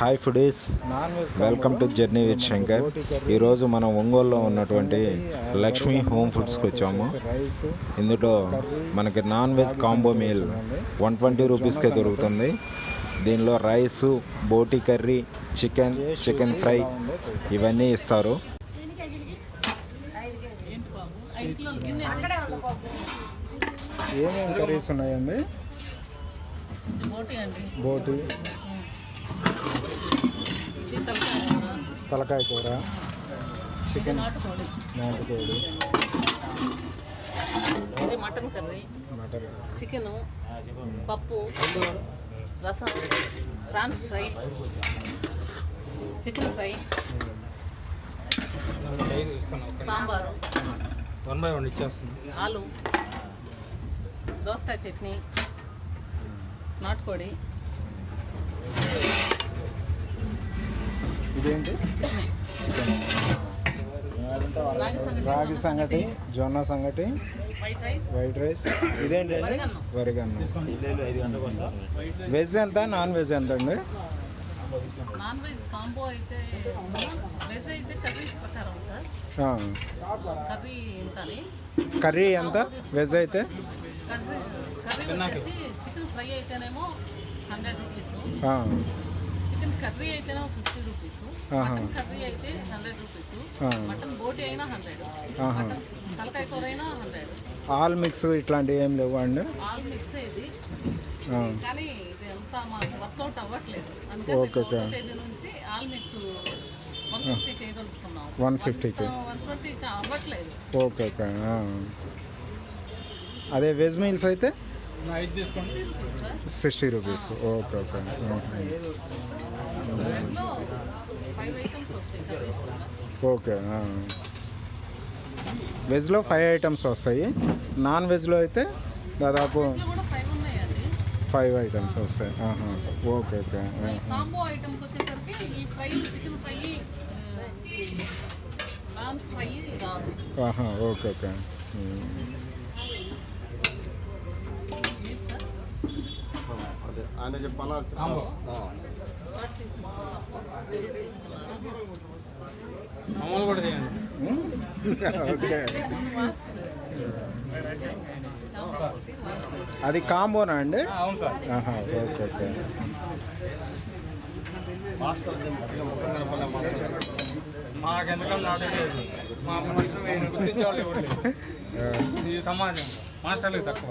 Hi foodies. Welcome to journey with Shankar. ఈరోజు మనం ఒంగోలులో ఉన్నటువంటి లక్ష్మీ హోమ్ ఫుడ్స్కి వచ్చాము. ఇందులో మనకి non veg combo meal one twenty రూపీస్కే దొరుకుతుంది. దీనిలో రైస్ బోటి కర్రీ చికెన్ చికెన్ ఫ్రై ఇవన్నీ ఇస్తారు. ఏమేమి కర్రీస్ ఉన్నాయండి? బోటి. తలకాయ కూర, చికెన్ నాటుకోడి. మటన్ కర్రీ చికెన్ పప్పు రసం prawns fry chicken fry sambar one by one ఇచ్చేస్తుంది. ఆలు దోసకాయ చట్నీ నాటుకోడి ఇదేంటి? చికెన్ రాగి సంగటి జొన్న సంగటి వైట్ రైస్. ఇదేంటి? అండి వరిగన్నం. వెజ్ ఎంత? నాన్ వెజ్ ఎంత అండి? నాన్ వెజ్ కాంబో అయితే వెజ్ అయితే కర్రీస్ ప్రకారం సార్. ఆ. కర్రీ ఎంత? వెజ్ అయితే? కర్రీ కర్రీ వచ్చేసి చికెన్ ఫ్రై అయితేనేమో హండ్రెడ్ రూపీస్. చికెన్ కర్రీ అయితేనేమో ఫిఫ్టీ రూపీస్. మటన్ కర్రీ అయితే హండ్రెడ్ రూపీస్. మటన్ బోటి అయినా హండ్రెడ్. మటన్ తలకాయ కూర అయినా హండ్రెడ్ ఆల్ మిక్స్ ఇట్లాంటివి ఏం లేవు అండి ఆల్ మిక్స్ ఇది. కానీ ఇది అంతా మాకు వర్కౌట్ అవ్వట్లేదు ఓకే, ఓకే. నుంచి ఆల్ మిక్స్ వన్ ఫిఫ్టీ చేయదలుచుకున్నాం 150 కి. వన్ ట్వంటీ అవ్వట్లేదు ఓకే ఓకే. అదే వెజ్ మీల్స్ అయితే ఐదు తీసుకోండి fifty rupees sir sixty rupees okay okay వెజ్లో ఫైవ్ ఐటమ్స్ వస్తాయి కర్రీస్ కూడా ఓకే ఆ. వెజ్లో ఫైవ్ ఐటమ్స్ వస్తాయి. నాన్ వెజ్లో అయితే దాదాపు ఇందులో కూడా ఫైవ్ ఉన్నాయండి. ఫైవ్ ఐటమ్స్ వస్తాయి. ఆహా. ఓకే ఓకే ఆ. ఈ ఆయన చెప్పాలా? అమలు కూడా చేయండి అది కాంబోనా అండి? అవును సార్. ఓకే ఓకే మాస్టర్ ముఖంగా మాస్టర్ మాకు ఎందుకన్నా నాటే లేదు మా గుర్తించే వాళ్ళు ఎవరు ఈ సమాజం మాస్టర్లకు తక్కువ.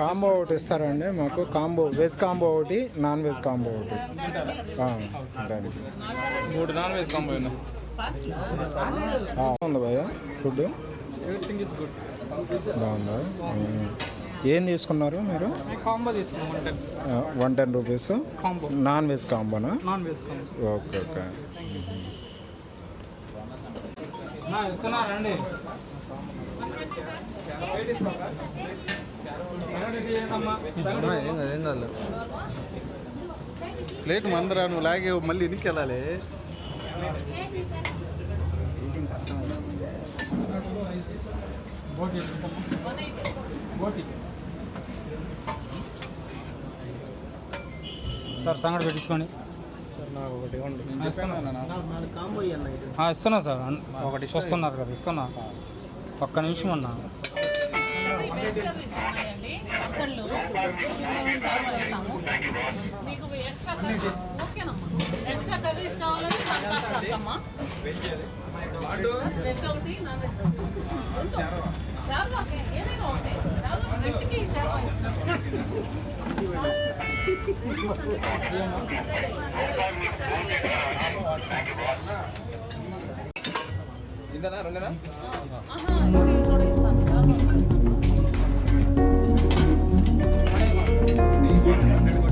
కాంబో ఒకటి ఇస్తారండి మాకు. కాంబో వెజ్ కాంబో ఒకటి నాన్ వెజ్ కాంబో ఒకటి. దానికి. మూడు నాన్ వెజ్ కాంబో ఉంది భయ్య ఫుడ్ ఎవ్రీథింగ్ ఇస్ గుడ్ బాగుందా. ఏం తీసుకున్నారు మీరు? Combo తీసుకోమంటే one ten. Rupees? Combo. Non veg కాంబోనా? Non veg combo. Okay okay. నా ఇస్తున్నారండి ప్లేట్ మందరా నువ్వు లాగే మళ్ళీ ఇనికి వెళ్ళాలి? సార్ సంగటి పెట్టించుకొని. ఆ, ఇస్తున్నా. సార్. ఒకటి వస్తున్నారు కదా ఇస్తున్నా. ఒక్క నిమిషం అన్నా. ఉన్నాయండి మీకు ఎక్స్ట్రా కర్రీ ఓకేనమ్మా ఎక్స్ట్రా కర్రీస్ కావాలంటే వెజ్ ఒకటి నాన్ వెజ్ ఒకటి ఏదైనా ఒకటి ఇస్తాను చాలా Thank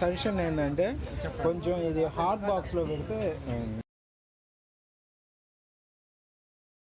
సజెషన్ ఏంటంటే కొంచెం ఇది హాట్ బాక్స్లో పెడితే